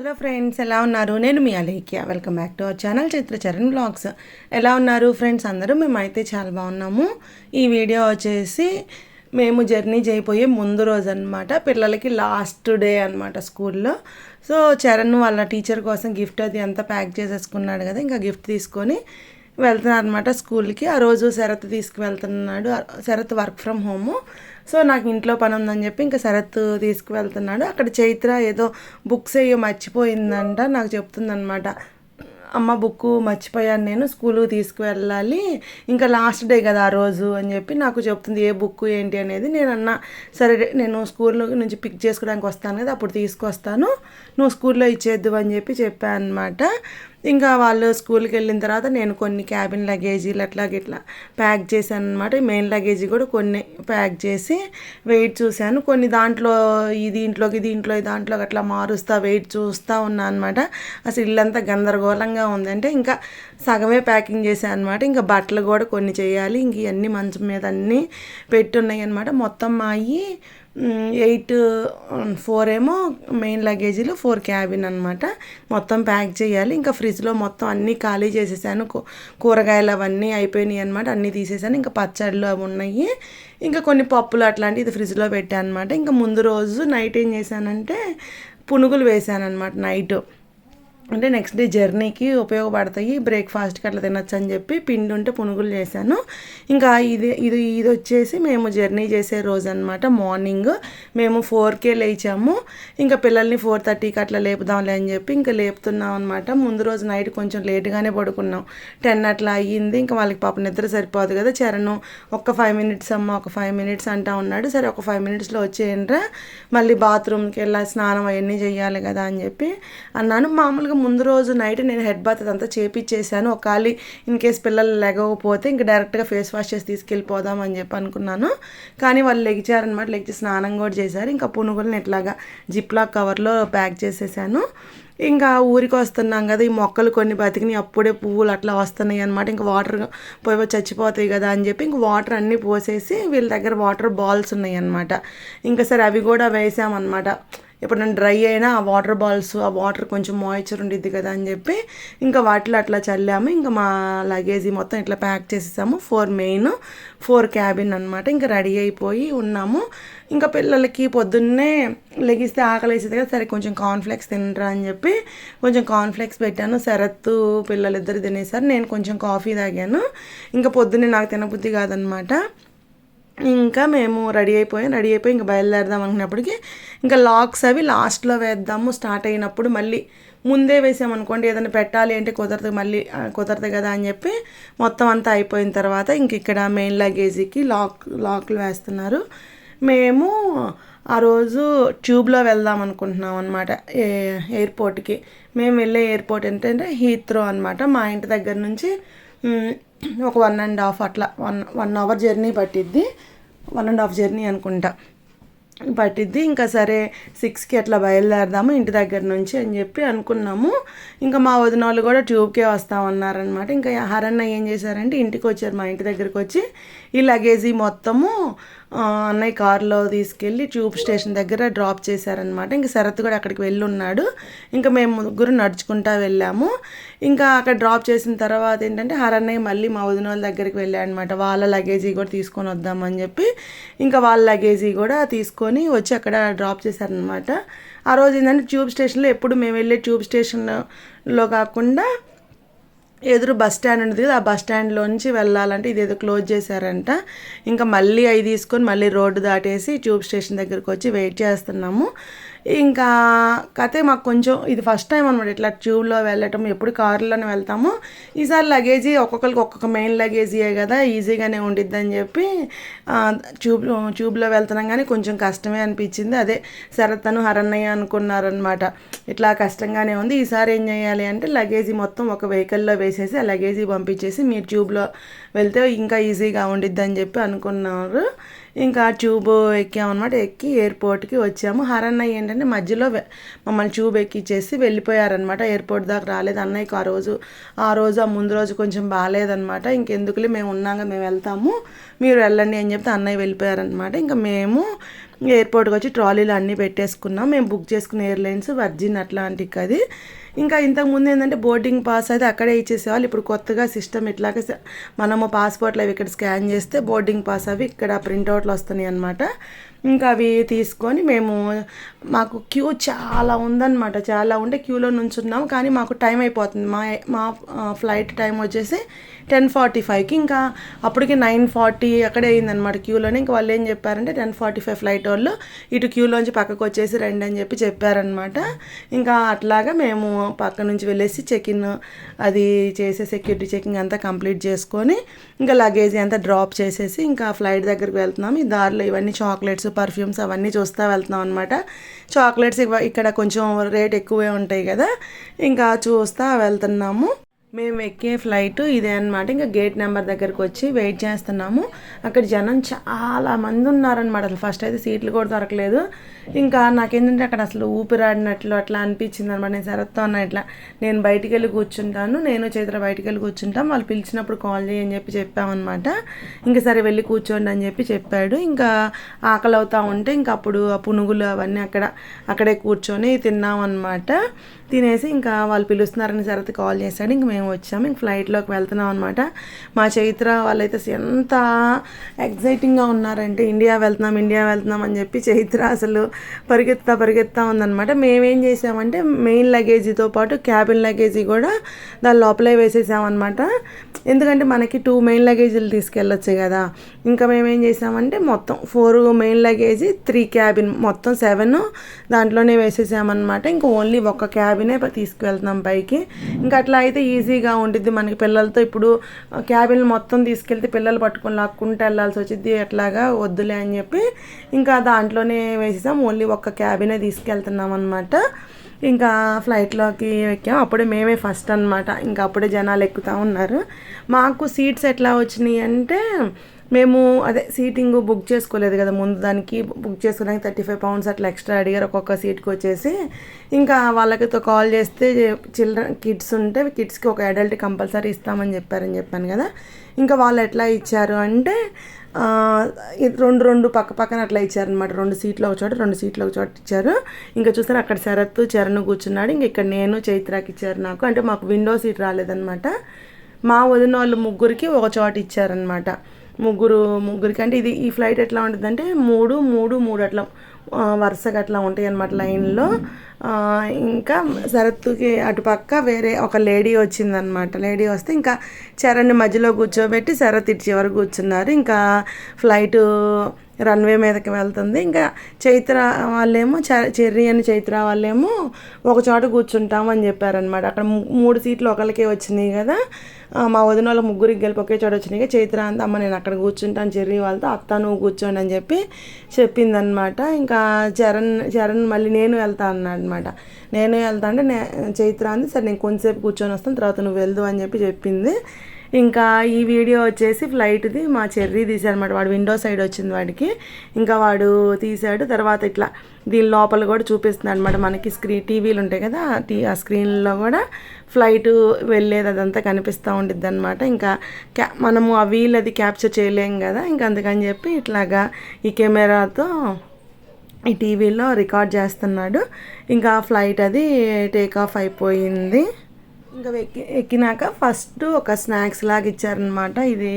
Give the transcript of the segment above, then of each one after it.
Hello friends ఎలా ఉన్నారు? నేను మీ Alekhya. Welcome back to our channel Chitracharan blogs ఎలా ఉన్నారు ఫ్రెండ్స్ అందరూ? మేమైతే చాలా బాగున్నాము. ఈ వీడియో వచ్చేసి మేము జర్నీ చేయిపోయే ముందు రోజు అనమాట పిల్లలకి లాస్ట్ డే అనమాట స్కూల్లో. సో చరణ్ వాళ్ళ టీచర్ కోసం గిఫ్ట్ అది అంతా ప్యాక్ చేసేసుకున్నాడు కదా ఇంకా గిఫ్ట్ తీసుకొని వెళ్తున్నాను అనమాట స్కూల్కి. ఆ రోజు Sarath తీసుకువెళ్తున్నాడు. Sarath work from home. So నాకు ఇంట్లో పని ఉందని చెప్పి ఇంకా శరత్ తీసుకువెళ్తున్నాడు. అక్కడ చైత్ర ఏదో బుక్స్ అయ్యో మర్చిపోయిందంట నాకు చెప్తుందనమాట అమ్మ బుక్ మర్చిపోయాను నేను స్కూల్కి తీసుకువెళ్ళాలి. ఇంకా లాస్ట్ డే కదా ఆ రోజు అని చెప్పి నాకు చెప్తుంది ఏ బుక్ ఏంటి అనేది. నేను అన్న సరే నేను స్కూల్లో నుంచి పిక్ చేసుకోవడానికి వస్తాను కదా అప్పుడు తీసుకొస్తాను. నువ్వు స్కూల్లో ఇచ్చేద్దు అని చెప్పి చెప్పాను అనమాట ఇంకా వాళ్ళు స్కూల్కి వెళ్ళిన తర్వాత నేను కొన్ని క్యాబిన్ లగేజీలు అట్లా గిట్లా ప్యాక్ చేశాను అనమాట మెయిన్ లగేజీ కూడా కొన్ని ప్యాక్ చేసి వెయిట్ చూశాను. కొన్ని దాంట్లో ఈ దీంట్లోకి దీంట్లో దాంట్లోకి అట్లా మారుస్తా వెయిట్ చూస్తూ ఉన్నా అనమాట అసలు ఇల్లంతా గందరగోళంగా ఉందంటే ఇంకా సగమే ప్యాకింగ్ చేశాను అనమాట ఇంకా బట్టలు కూడా కొన్ని చేయాలి. ఇంక ఇవన్నీ మంచం మీద అన్నీ పెట్టున్నాయి అనమాట మొత్తం మా అయ్యి ఎయిట్ ఫోర్ ఏమో మెయిన్ లగేజీలు ఫోర్ క్యాబిన్ అనమాట మొత్తం ప్యాక్ చేయాలి. ఇంకా ఫ్రిడ్జ్లో మొత్తం అన్నీ ఖాళీ చేసేసాను. కూరగాయలు అవన్నీ అయిపోయినాయి అనమాట అన్నీ తీసేసాను. ఇంకా పచ్చళ్ళు అవి ఉన్నాయి. ఇంకా కొన్ని పప్పులు అట్లాంటివి ఇది ఫ్రిడ్జ్లో పెట్టాను అనమాట ఇంకా ముందు రోజు నైట్ ఏం చేశానంటే పునుగులు వేసాను అనమాట నైట్. అంటే నెక్స్ట్ డే జర్నీకి ఉపయోగపడతాయి. బ్రేక్ఫాస్ట్కి అట్లా తినచ్చు అని చెప్పి పిండి ఉంటే పునుగులు చేశాను. ఇంకా ఇది ఇది ఇది వచ్చేసి మేము జర్నీ చేసే రోజు అనమాట మార్నింగ్ మేము ఫోర్కే లేచాము. ఇంకా పిల్లల్ని ఫోర్ థర్టీకి అట్లా లేపుదాంలే అని చెప్పి ఇంకా లేపుతున్నాం అనమాట ముందు రోజు నైట్ కొంచెం లేట్గానే పడుకున్నాం. టెన్ అట్లా అయ్యింది. ఇంకా వాళ్ళకి పాప నిద్ర సరిపోదు కదా. చరణ్ ఒక్క ఫైవ్ మినిట్స్ అమ్మ ఒక ఫైవ్ మినిట్స్ అంటా ఉన్నాడు. సరే ఒక ఫైవ్ మినిట్స్లో వచ్చేయండిరా. మళ్ళీ బాత్రూమ్కి వెళ్ళా స్నానం అవన్నీ చేయాలి కదా అని చెప్పి అన్నాను. మామూలుగా ముందు రోజు నైట్ నేను హెడ్ బాత్ అదంతా చేపించేసాను ఖాళీ ఇన్ కేస్ పిల్లలు లెగవకపోతే ఇంకా డైరెక్ట్గా ఫేస్ వాష్ చేసి తీసుకెళ్ళిపోదాం అని చెప్పి అనుకున్నాను. కానీ వాళ్ళు లెగిచారనమాట లెగిచి స్నానం కూడా చేశారు. ఇంకా పునుగులను ఇట్లాగా జిప్లా కవర్లో ప్యాక్ చేసేసాను. ఇంకా ఊరికి వస్తున్నాం కదా ఈ మొక్కలు కొన్ని బతికినాయి. అప్పుడే పువ్వులు అట్లా వస్తున్నాయి అనమాట ఇంకా వాటర్ పోయి చచ్చిపోతాయి కదా అని చెప్పి ఇంక వాటర్ అన్నీ పోసేసి వీళ్ళ దగ్గర వాటర్ బాల్స్ ఉన్నాయి అనమాట ఇంకా సరే అవి కూడా వేసామన్నమాట. ఇప్పుడు నేను డ్రై అయినా ఆ వాటర్ బాల్స్ ఆ వాటర్ కొంచెం మాయిశ్చర్ ఉండిద్ది కదా అని చెప్పి ఇంకా వాటిలో అట్లా చల్లాము. ఇంకా మా లగేజీ మొత్తం ఇట్లా ప్యాక్ చేసేసాము. ఫోర్ మెయిన్ ఫోర్ క్యాబిన్ అనమాట ఇంకా రెడీ అయిపోయి ఉన్నాము. ఇంకా పిల్లలకి పొద్దున్నే లెగిస్తే ఆకలి వేసేది కదా సరే కొంచెం కార్న్ఫ్లెక్స్ తినరా అని చెప్పి కొంచెం కార్న్ఫ్లెక్స్ పెట్టాను. శరత్తు పిల్లలిద్దరు తినేసారు. నేను కొంచెం కాఫీ తాగాను. ఇంకా పొద్దున్నే నాకు తినబుద్ధి కాదనమాట ఇంకా మేము రెడీ అయిపోయాం రెడీ అయిపోయి ఇంకా బయలుదేరదాం అనుకున్నప్పటికీ ఇంకా లాక్స్ అవి లాస్ట్లో వేద్దాము స్టార్ట్ అయినప్పుడు మళ్ళీ ముందే వేసామనుకోండి ఏదైనా పెట్టాలి అంటే కుదరదు మళ్ళీ కుదరదు కదా అని చెప్పి మొత్తం అంతా అయిపోయిన తర్వాత ఇంక ఇక్కడ మెయిన్ లగేజీకి లాక్ లాక్లు వేస్తున్నారు. మేము ఆ రోజు ట్యూబ్లో వెళ్దాం అనుకుంటున్నాం అనమాట ఎయిర్పోర్ట్కి. మేము వెళ్ళే ఎయిర్పోర్ట్ ఏంటంటే హీత్రో అనమాట మా ఇంటి దగ్గర నుంచి ఒక వన్ అండ్ హాఫ్ అట్లా వన్ వన్ అవర్ జర్నీ పట్టిద్ది. వన్ అండ్ హాఫ్ జర్నీ అనుకుంటా. పట్టిద్ది. ఇంకా సరే సిక్స్కి అట్లా బయలుదేరదాము ఇంటి దగ్గర నుంచి అని చెప్పి అనుకున్నాము. ఇంకా మా వదిన వాళ్ళు కూడా ట్యూబ్కే వస్తామన్నారనమాట ఇంకా హరన్న ఏం చేశారంటే ఇంటికి వచ్చారు మా ఇంటి దగ్గరికి వచ్చి. ఈ లగేజీ మొత్తము అన్నయ్య కారులో తీసుకెళ్ళి ట్యూబ్ స్టేషన్ దగ్గర డ్రాప్ చేశారనమాట. ఇంకా శరత్ కూడా అక్కడికి వెళ్ళి ఉన్నాడు ఇంకా మేము ముగ్గురు నడుచుకుంటా వెళ్ళాము. ఇంకా అక్కడ డ్రాప్ చేసిన తర్వాత ఏంటంటే హరన్నయ్య మళ్ళీ మా వదిన వాళ్ళ దగ్గరికి వెళ్ళాడనమాట. వాళ్ళ లగేజీ కూడా తీసుకొని వద్దామని చెప్పి ఇంకా వాళ్ళ లగేజీ కూడా తీసుకొని వచ్చి అక్కడ డ్రాప్ చేశారనమాట. ఆ రోజు ఏంటంటే ట్యూబ్ స్టేషన్లో ఎప్పుడు మేము వెళ్ళే ట్యూబ్ స్టేషన్లో కాకుండా ఎదురు బస్ స్టాండ్ ఉంది కదా ఆ బస్ స్టాండ్లోంచి వెళ్ళాలంటే ఇదేదో క్లోజ్ చేశారంట. ఇంకా మళ్ళీ అవి తీసుకొని మళ్ళీ రోడ్డు దాటేసి ట్యూబ్ స్టేషన్ దగ్గరికి వచ్చి వెయిట్ చేస్తున్నాము. ఇంకా కథే మాకు కొంచెం ఇది ఫస్ట్ టైం అనమాట ఇట్లా ట్యూబ్లో వెళ్ళటం ఎప్పుడు కారులోనే వెళ్తాము. ఈసారి లగేజీ ఒక్కొక్కరికి ఒక్కొక్క మెయిన్ లగేజీయే కదా ఈజీగానే ఉండిద్ది అని చెప్పి ట్యూబ్ ట్యూబ్లో వెళ్తున్నాం కానీ కొంచెం కష్టమే అనిపించింది. అదే శరత్తను హరన్నయ్య అనుకున్నారనమాట ఇట్లా కష్టంగానే ఉంది. ఈసారి ఏం చేయాలి అంటే లగేజీ మొత్తం ఒక వెహికల్లో వేసేసి ఆ లగేజీ పంపించేసి మీరు ట్యూబ్లో వెళ్తే ఇంకా ఈజీగా ఉండిద్ది అని చెప్పి అనుకున్నారు. ఇంకా ట్యూబ్ ఎక్కామన్నమాట. ఎక్కి ఎయిర్పోర్ట్కి వచ్చాము. హరన్నయ్య ఏంటంటే మధ్యలో మమ్మల్ని ట్యూబ్ ఎక్కిచ్చేసి వెళ్ళిపోయారనమాట ఎయిర్పోర్ట్ దాకా రాలేదు. అన్నయ్యకు ఆ రోజు ఆ రోజు ఆ ముందు రోజు కొంచెం బాగాలేదనమాట ఇంకెందుకులే మేము ఉన్నాగా మేము వెళ్తాము. మీరు వెళ్ళండి అని చెప్తే అన్నయ్య వెళ్ళిపోయారనమాట ఇంకా మేము ఎయిర్పోర్ట్కి వచ్చి ట్రాలీలు అన్నీ పెట్టేసుకున్నాం. మేము బుక్ చేసుకున్న ఎయిర్లైన్స్ వర్జిన్ అట్లాంటిక్ అది. ఇంకా ఇంతకుముందు ఏంటంటే బోర్డింగ్ పాస్ అయితే అక్కడే ఇచ్చేసేవాళ్ళు. ఇప్పుడు కొత్తగా సిస్టమ్ ఇట్లాగే మనము పాస్పోర్ట్లు అవి ఇక్కడ స్కాన్ చేస్తే బోర్డింగ్ పాస్ అవి ఇక్కడ ప్రింట్అవుట్లు వస్తున్నాయి అనమాట ఇంకా అవి తీసుకొని మేము మాకు క్యూ చాలా ఉందన్నమాట. చాలా ఉంటే క్యూలో నుంచున్నాం కానీ మాకు టైం అయిపోతుంది. మా మా ఫ్లైట్ టైం వచ్చేసి టెన్ ఫార్టీ ఫైవ్కి. ఇంకా అప్పటికి నైన్ ఫార్టీ అక్కడే అయిందనమాట క్యూలోనే. ఇంకా వాళ్ళు ఏం చెప్పారంటే టెన్ ఫార్టీ ఫైవ్ ఫ్లైట్ వాళ్ళు ఇటు క్యూలోంచి పక్కకు వచ్చేసి రండి అని చెప్పి చెప్పారనమాట ఇంకా అట్లాగా మేము పక్క నుంచి వెళ్ళేసి చెక్ ఇన్ అది చేసే సెక్యూరిటీ చెకింగ్ అంతా కంప్లీట్ చేసుకొని ఇంకా లగేజ్ అంతా డ్రాప్ చేసేసి ఇంకా ఫ్లైట్ దగ్గరికి వెళ్తున్నాం ఈ దారిలో ఇవన్నీ చాక్లెట్స్ పర్ఫ్యూమ్స్ అవన్నీ చూస్తూ వెళ్తున్నాం అనమాట చాక్లెట్స్ ఇవ- ఇక్కడ కొంచెం రేట్ ఎక్కువే ఉంటాయి కదా. ఇంకా చూస్తూ వెళ్తున్నాము. మేము ఎక్కే ఫ్లైట్ ఇదే అనమాట ఇంకా గేట్ నెంబర్ దగ్గరకు వచ్చి వెయిట్ చేస్తున్నాము. అక్కడ జనం చాలా మంది ఉన్నారనమాట అసలు ఫస్ట్ అయితే సీట్లు కూడా దొరకలేదు. ఇంకా నాకేంటంటే అక్కడ అసలు ఊపిరాడినట్లు అట్లా అనిపించింది అనమాట. నేను సరత్తో అన్న ఇట్లా నేను బయటికి వెళ్ళి కూర్చుంటాను నేను చైత్ర బయటికి వెళ్ళి కూర్చుంటాం వాళ్ళు పిలిచినప్పుడు కాల్ చేయని చెప్పి చెప్పామన్నమాట ఇంకా సరే వెళ్ళి కూర్చోండి అని చెప్పి చెప్పాడు. ఇంకా ఆకలి అవుతా ఉంటే ఇంకా అప్పుడు ఆ పునుగులు అవన్నీ అక్కడ అక్కడే కూర్చొని తిన్నాం అనమాట తినేసి ఇంకా వాళ్ళు పిలుస్తున్నారని సరత్ కాల్ చేశాడు. ఇంక మేము వచ్చాము. ఇంక ఫ్లైట్లోకి వెళ్తున్నాం అనమాట మా చైత్ర వాళ్ళైతే ఎంత ఎగ్జైటింగ్గా ఉన్నారంటే ఇండియా వెళ్తున్నాం ఇండియా వెళ్తున్నాం అని చెప్పి చైత్ర అసలు పరిగెత్తా పరిగెత్తా ఉందన్నమాట. మేమేం చేసామంటే మెయిన్ లగేజీతో పాటు క్యాబిన్ లగేజీ కూడా దాని లోపలే వేసేసామన్నమాట. ఎందుకంటే మనకి టూ మెయిన్ లగేజీలు తీసుకెళ్ళొచ్చు కదా. ఇంకా మేమేం చేసామంటే మొత్తం four main luggage three cabin మొత్తం సెవెన్ దాంట్లోనే వేసేసామన్నమాట. ఇంకా ఓన్లీ ఒక క్యాబినే తీసుకువెళ్తున్నాం పైకి. ఇంకా అట్లా అయితే ఈజీగా ఉంటుంది మనకి పిల్లలతో. ఇప్పుడు క్యాబిన్ మొత్తం తీసుకెళ్తే పిల్లలు పట్టుకొని లాక్కుంటూ వెళ్ళాల్సి వచ్చింది అట్లాగా వద్దులే అని చెప్పి ఇంకా దాంట్లోనే వేసేసాం. ఓన్లీ ఒక్క క్యాబినే తీసుకెళ్తున్నాం అనమాట ఇంకా ఫ్లైట్లోకి ఎక్కాం. అప్పుడే మేమే ఫస్ట్ అనమాట ఇంకా అప్పుడే జనాలు ఎక్కుతూ ఉన్నారు. మాకు సీట్స్ ఎట్లా వచ్చినాయి అంటే మేము అదే సీటింగ్ బుక్ చేసుకోలేదు కదా. ముందు దానికి బుక్ చేసుకోవడానికి థర్టీ ఫైవ్ పౌండ్స్ అట్లా ఎక్స్ట్రా అడిగారు. ఒక్కొక్క సీట్కి వచ్చేసి. ఇంకా వాళ్ళకితో కాల్ చేస్తే చిల్డ్రన్ కిడ్స్ ఉంటే కిడ్స్కి ఒక అడల్ట్ కంపల్సరీ ఇస్తామని చెప్పారని చెప్పాను కదా. ఇంకా వాళ్ళు ఎట్లా ఇచ్చారు అంటే రెండు రెండు పక్క పక్కన అట్లా ఇచ్చారనమాట రెండు సీట్లు ఒక చోట రెండు సీట్లు ఒక చోట ఇచ్చారు. ఇంకా చూసారు అక్కడ శరత్ చరణ్ కూర్చున్నాడు. ఇంక ఇక్కడ నేను చైత్రాకి ఇచ్చారు నాకు. అంటే మాకు విండో సీట్ రాలేదనమాట మా వదిన వాళ్ళు ముగ్గురికి ఒక చోట ఇచ్చారనమాట ముగ్గురు ముగ్గురికి అంటే ఇది ఈ ఫ్లైట్ ఎట్లా ఉంటుందంటే మూడు మూడు మూడు అట్లా. వరుసగా అట్లా ఉంటాయి అనమాట లైన్లో. ఇంకా శరత్తుకి అటుపక్క వేరే ఒక లేడీ వచ్చిందనమాట లేడీ వస్తే ఇంకా చరణ్ని మధ్యలో కూర్చోబెట్టి శరత్ ఇటు చివరి కూర్చున్నారు. ఇంకా ఫ్లైట్ రన్వే మీదకి వెళ్తుంది. ఇంకా చైత్ర వాళ్ళేమో చెర్రీ అని చైత్ర వాళ్ళేమో ఒక చోట కూర్చుంటాం అని చెప్పారనమాట అక్కడ మూడు సీట్లు ఒకరికే వచ్చినాయి కదా. మా వదిన వాళ్ళ ముగ్గురికి గెలిపి ఒకే చోట వచ్చినాయి. చైత్ర అంతా అమ్మ నేను అక్కడ కూర్చుంటాను చెర్రీ వాళ్ళతో అత్త నువ్వు కూర్చోండి అని చెప్పి చెప్పిందనమాట ఇంకా చరణ్ చరణ్ మళ్ళీ నేను వెళ్తా అన్నమాట అనమాట నేను వెళ్తా అంటే నే చైత్ర అంది సరే నేను కొంతసేపు కూర్చొని వస్తాను తర్వాత నువ్వు వెళ్దు అని చెప్పి చెప్పింది. ఇంకా ఈ వీడియో వచ్చేసి ఫ్లైట్ది మా చెర్రీ తీసాడనమాట వాడు విండో సైడ్ వచ్చింది వాడికి. ఇంకా వాడు తీసాడు తర్వాత ఇట్లా దీని లోపల కూడా చూపిస్తుంది అనమాట మనకి స్క్రీన్ టీవీలు ఉంటాయి కదా టీ ఆ స్క్రీన్లో కూడా ఫ్లైట్ వెళ్ళేది అదంతా కనిపిస్తూ ఉండిద్ది అనమాట ఇంకా క్యా మనము ఆ వీల్ అది క్యాప్చర్ చేయలేం కదా ఇంకా అందుకని చెప్పి ఇట్లాగా ఈ కెమెరాతో ఈ టీవీలో రికార్డ్ చేస్తున్నాడు. ఇంకా ఫ్లైట్ అది టేక్ ఆఫ్ అయిపోయింది. ఇంకా ఎక్కి ఎక్కినాక ఫస్ట్ ఒక స్నాక్స్ లాగా ఇచ్చారనమాట ఇది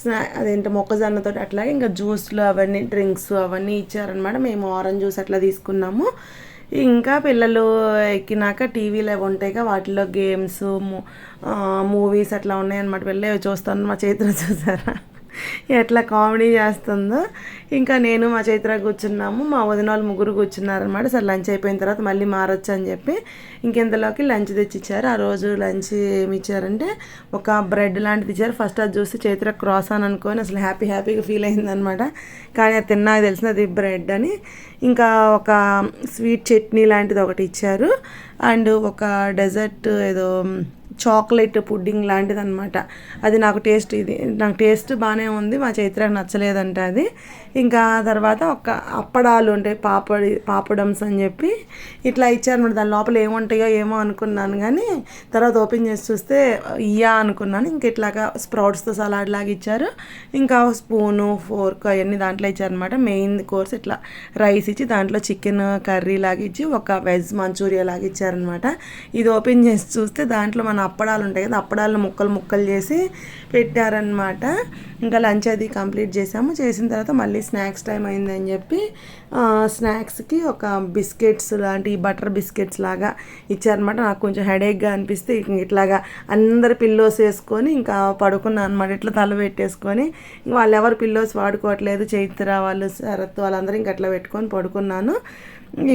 స్నా అదేంటి మొక్కజొన్నతో అట్లాగే ఇంకా జ్యూస్లు అవన్నీ డ్రింక్స్ అవన్నీ ఇచ్చారనమాట మేము ఆరెంజ్ జ్యూస్ అట్లా తీసుకున్నాము. ఇంకా పిల్లలు ఎక్కినాక టీవీలు అవి ఉంటాయిగా వాటిలో గేమ్స్ మూవీస్ అట్లా ఉన్నాయన్నమాట. వెళ్ళి చూస్తాను మా చేతిలో చూసారా? ఎట్లా కామెడీ చేస్తుందో. ఇంకా నేను మా చైత్ర కూర్చున్నాము మా వదిన వాళ్ళు ముగ్గురు కూర్చున్నారనమాట సరే లంచ్ అయిపోయిన తర్వాత మళ్ళీ మారొచ్చు అని చెప్పి ఇంకెంతలోకి లంచ్ తెచ్చిచ్చారు. ఆ రోజు లంచ్ ఏమి ఇచ్చారంటే ఒక బ్రెడ్ లాంటిది ఇచ్చారు. ఫస్ట్ అది చూసి చైత్ర క్రాస్ అని అనుకొని అసలు హ్యాపీ హ్యాపీగా ఫీల్ అయిందనమాట కానీ అది తిన్నాక తెలిసిన అది బ్రెడ్ అని. ఇంకా ఒక స్వీట్ చట్నీ లాంటిది ఒకటి ఇచ్చారు. అండ్ ఒక డెజర్ట్ ఏదో చాక్లెట్ పుడ్డింగ్ లాంటిది అనమాట అది నాకు టేస్ట్ ఇది నాకు టేస్ట్ బాగానే ఉంది మా చైత్రకు నచ్చలేదంట అది. ఇంకా తర్వాత ఒక అప్పడాలు ఉంటాయి పాపడి పాపడమ్స్ అని చెప్పి ఇట్లా ఇచ్చారనమాట దాని లోపల ఏముంటాయో ఏమో అనుకున్నాను కానీ తర్వాత ఓపెన్ చేసి చూస్తే ఇయ్యా అనుకున్నాను. ఇంక ఇట్లాగా స్ప్రౌట్స్తో సలాడ్ లాగా ఇచ్చారు. ఇంకా స్పూను ఫోర్క్ అవన్నీ దాంట్లో ఇచ్చారనమాట మెయిన్ కోర్స్ ఇట్లా రైస్ ఇచ్చి దాంట్లో చికెన్ కర్రీ లాగా ఇచ్చి ఒక వెజ్ మంచూరియా లాగా ఇచ్చారనమాట ఇది ఓపెన్ చేసి చూస్తే దాంట్లో మన అప్పడాలు ఉంటాయి కదా అప్పడాలను ముక్కలు ముక్కలు చేసి పెట్టారనమాట ఇంకా లంచ్ అది కంప్లీట్ చేసాము. చేసిన తర్వాత మళ్ళీ స్నాక్స్ టైం అయిందని చెప్పి స్నాక్స్కి ఒక బిస్కెట్స్ లాంటి బటర్ బిస్కెట్స్ లాగా ఇచ్చారనమాట నాకు కొంచెం హెడేక్గా అనిపిస్తే ఇట్లాగా అందరు పిల్లోస్ వేసుకొని ఇంకా పడుకున్నాను అనమాట ఇట్లా తల పెట్టేసుకొని వాళ్ళు ఎవరు పిల్లోస్ వాడుకోవట్లేదు. చైత్ర వాళ్ళు శరత్ వాళ్ళందరూ ఇంకా అట్లా పెట్టుకొని పడుకున్నాను.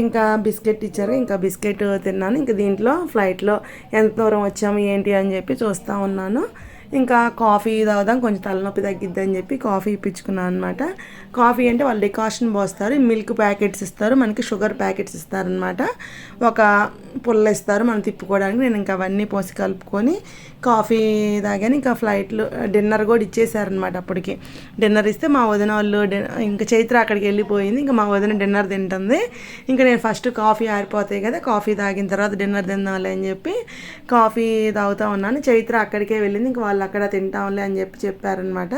ఇంకా బిస్కెట్ ఇచ్చారు ఇంకా బిస్కెట్ తిన్నాను ఇంకా దీంట్లో ఫ్లైట్లో ఎంత దూరం వచ్చాము ఏంటి అని చెప్పి చూస్తూ ఉన్నాను. ఇంకా కాఫీ తాగుదాం కొంచెం తలనొప్పి తగ్గిద్దని చెప్పి కాఫీ ఇప్పించుకున్నాను అనమాట కాఫీ అంటే వాళ్ళు డికాషన్ పోస్తారు మిల్క్ ప్యాకెట్స్ ఇస్తారు మనకి షుగర్ ప్యాకెట్స్ ఇస్తారనమాట ఒక పుల్ల ఇస్తారు మనం తిప్పుకోవడానికి నేను ఇంకా అవన్నీ పోసి కలుపుకొని కాఫీ తాగాను. ఇంకా ఫ్లైట్లు డిన్నర్ కూడా ఇచ్చేసారనమాట అప్పటికి. డిన్నర్ ఇస్తే మా వదిన వాళ్ళు ఇంకా చైత్ర అక్కడికి వెళ్ళిపోయింది. ఇంకా మా వదిన డిన్నర్ తింటుంది. ఇంకా నేను ఫస్ట్ కాఫీ ఆరిపోతాయి కదా కాఫీ తాగిన తర్వాత డిన్నర్ తిందాంలే అని చెప్పి కాఫీ తాగుతూ ఉన్నాను. చైత్ర అక్కడికే వెళ్ళింది. ఇంకా వాళ్ళు అక్కడ తింటాంలే అని చెప్పి చెప్పారనమాట.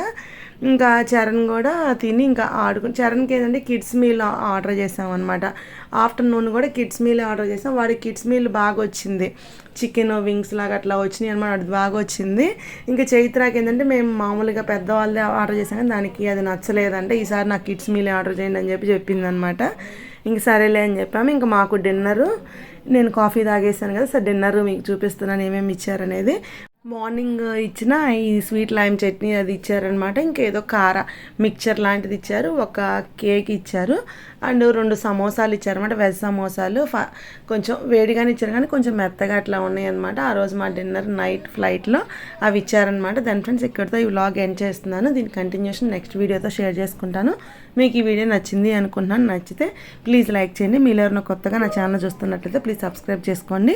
ఇంకా చరణ్ కూడా తిని ఇంకా ఆడుకుని చరణ్కి ఏంటంటే కిడ్స్ మీల్ ఆర్డర్ చేసామన్నమాట ఆఫ్టర్నూన్ కూడా కిడ్స్ మీల్ ఆర్డర్ చేసాం. వాడి కిడ్స్ మీల్ బాగా వచ్చింది. చికెన్ వింగ్స్ లాగా అట్లా వచ్చినాయి అనమాట. అది బాగా వచ్చింది. ఇంకా చైత్రాకి ఏంటంటే మేము మామూలుగా పెద్దవాళ్ళే ఆర్డర్ చేసాం కానీ దానికి అది నచ్చలేదంటే ఈసారి నాకు కిడ్స్ మీల్ ఆర్డర్ చేయండి అని చెప్పి చెప్పింది అనమాట ఇంక సరేలే అని చెప్పాము. ఇంకా మాకు డిన్నరు. నేను కాఫీ తాగేసాను కదా సార్ డిన్నర్ మీకు చూపిస్తున్నాను ఏమేమి ఇచ్చారనేది. మార్నింగ్ ఇచ్చిన ఈ స్వీట్ లైమ్ చట్నీ అది ఇచ్చారనమాట ఇంకేదో కార మిక్చర్ లాంటిది ఇచ్చారు ఒక కేక్ ఇచ్చారు అండ్ రెండు సమోసాలు ఇచ్చారనమాట వెజ్ సమోసాలు ఫ కొంచెం వేడిగానే ఇచ్చారు కానీ కొంచెం మెత్తగా అట్లా ఉన్నాయి అనమాట ఆ రోజు మా డిన్నర్ నైట్ ఫ్లైట్లో అవి ఇచ్చారనమాట దాని ఫ్రెండ్స్ ఇక్కడితో ఈ వ్లాగ్ ఎండ్ చేస్తున్నాను. దీని కంటిన్యూషన్ నెక్స్ట్ వీడియోతో షేర్ చేసుకుంటాను. మీకు ఈ వీడియో నచ్చింది అనుకుంటున్నాను. నచ్చితే ప్లీజ్ లైక్ చేయండి. మీరు ఎవరైనా కొత్తగా నా ఛానల్ చూస్తున్నట్లయితే ప్లీజ్ సబ్స్క్రైబ్ చేసుకోండి.